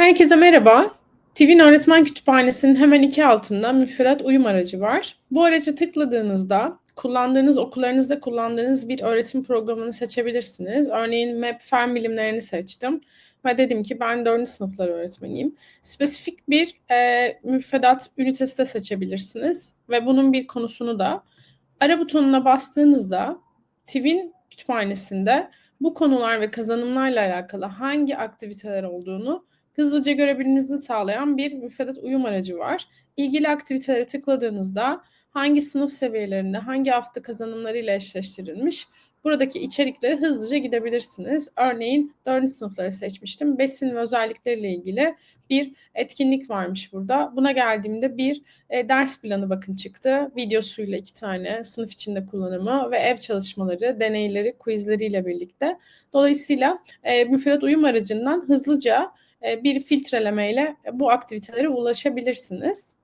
Herkese merhaba. TİV'in öğretmen kütüphanesinin hemen iki altında müfredat uyum aracı var. Bu aracı tıkladığınızda kullandığınız okullarınızda kullandığınız bir öğretim programını seçebilirsiniz. Örneğin MEP Fen Bilimlerini seçtim ve dedim ki ben 4. sınıflar öğretmeniyim. Spesifik bir e, müfredat ünitesi de seçebilirsiniz ve bunun bir konusunu da ara butonuna bastığınızda TİV'in kütüphanesinde bu konular ve kazanımlarla alakalı hangi aktiviteler olduğunu hızlıca görebilmenizi sağlayan bir müfredat uyum aracı var. İlgili aktivitelere tıkladığınızda hangi sınıf seviyelerinde, hangi hafta kazanımlarıyla eşleştirilmiş buradaki içerikleri hızlıca gidebilirsiniz. Örneğin 4. sınıfları seçmiştim. Besin ve özellikleriyle ilgili bir etkinlik varmış burada. Buna geldiğimde bir e, ders planı bakın çıktı. Videosuyla iki tane sınıf içinde kullanımı ve ev çalışmaları, deneyleri, quizleriyle birlikte. Dolayısıyla e, müfredat uyum aracından hızlıca bir filtrelemeyle bu aktivitelere ulaşabilirsiniz.